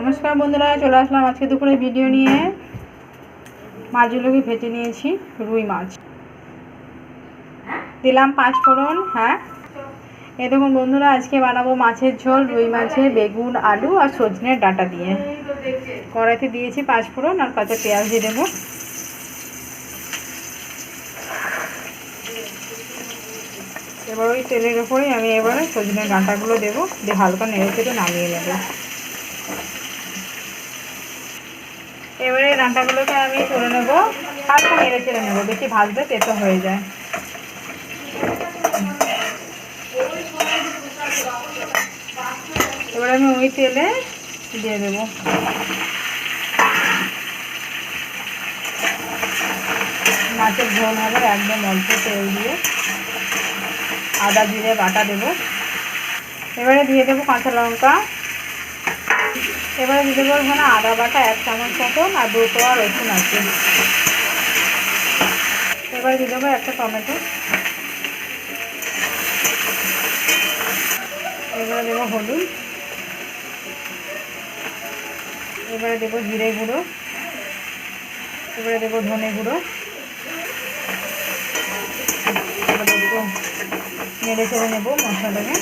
নমস্কার বন্ধুরা, চলে আসলাম আজকে দুপুরে ভিডিও নিয়ে। মাছগুলোকে ভেজে নিয়েছি, রুই মাছ। দিলাম পাঁচ ফোড়ন হ্যাঁ। এ দেখুন বন্ধুরা, আজকে বানাবো মাছের ঝোল, রুই মাছে, বেগুন, আলু আর সজনের ডাটা দিয়ে। কড়াইতে দিয়েছি পাঁচ ফোড়ন আর কাঁচা পেঁয়াজ দিয়ে দেবো। এবার ওই তেলের ওপরেই আমি এবারে সজনের ডাঁটাগুলো দেবো, দিয়ে হালকা নেড়ে চেড়ে নামিয়ে নেব। এবারে ডাঁটাগুলোকে আমি তুলে নেব হালকা নেড়ে চেড়ে নেব বেশি ভাজবে তেতো হয়ে যায়। এবার আমি ওই তেলে দিয়ে দেবো। মাছের ঝোল হবে একদম অল্প তেল দিয়ে। আদা, জিরে, বাটা দেবো। এবারে দিয়ে দেবো কাঁচা লঙ্কা। এবারে দিয়ে দেবো এখানে আদা বাটা এক চামচ মতন আর দুটো আর রসুন আছে। এবারে দিয়ে দেবো একটা টমেটো। এবারে দেবো হলুদ। এবারে দেবো জিরে গুঁড়ো। এবারে দেবো ধনে গুঁড়ো। নেড়ে চেড়ে নেব মশলাটাকে।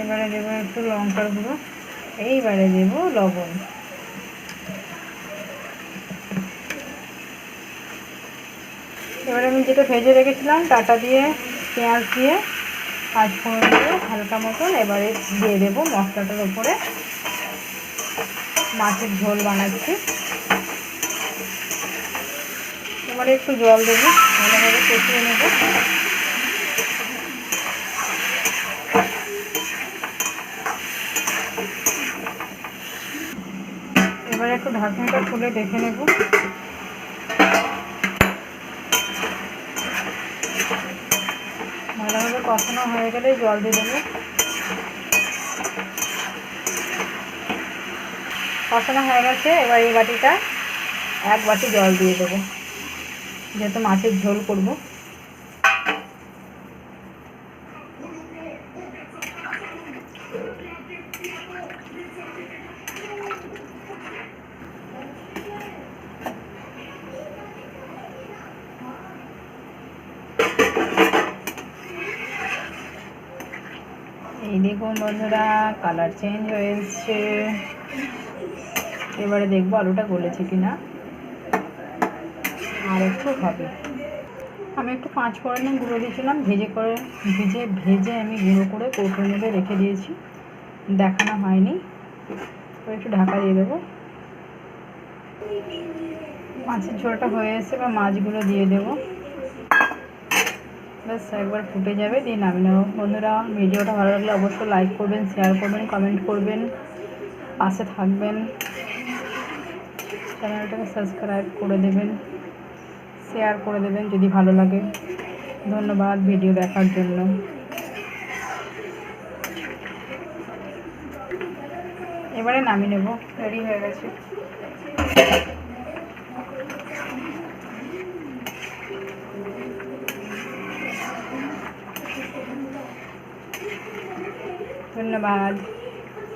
এবারে দেবো একটু লঙ্কার গুঁড়ো। এইবারে দেবো লবণ। এবারে আমি যেটা ভেজে রেখেছিলাম টাটা দিয়ে, পেঁয়াজ দিয়ে পাঁচ ফোড়ন দিয়ে হালকা মতন এবারে দিয়ে দেবো মশলাটার উপরে মাছের ঝোল বানাচ্ছি। এবারে একটু জল দেবো, ভালোভাবে কষিয়ে নেব। এবারে একটু ঢাকনাটা খুলে দেখে নেব। ভালোভাবে কষানো হয়ে গেলে জল দিয়ে দেবো। কষানো হয়ে গেছে, এবার এই বাটিটা এক বাটি জল দিয়ে দেবো। যেহেতু মাছের ঝোল করব। এই দেখুন বন্ধুরা কালার চেঞ্জ হয়ে এসছে। এবারে দেখব আলুটা গলেছে কিনা। আর একটু হবে। আমি একটু পাঁচ ফোড়নের গুঁড়ো দিয়েছিলাম, ভেজে করে, ভেজে ভেজে আমি গুঁড়ো করে কৌটোর মধ্যে রেখে দিয়েছি। দেখানো হয়নি। এবার একটু ঢাকা দিয়ে দেবো। মাছের ঝোলটা হয়ে এসে বা মাছগুলো দিয়ে দেবো। ব্যাস একবার ফুটে যাবে, দিয়ে নামিয়ে নেব। বন্ধুরা, ভিডিওটা ভালো লাগলে অবশ্যই লাইক করবেন শেয়ার করবেন কমেন্ট করবেন, পাশে থাকবেন। চ্যানেলটাকে সাবস্ক্রাইব করে দেবেন শেয়ার করে দেবেন যদি ভালো লাগে। ধন্যবাদ, ভিডিও দেখার জন্য। এবারে নামিয়ে নেব রেডি হয়ে গেছে। ধন্যবাদ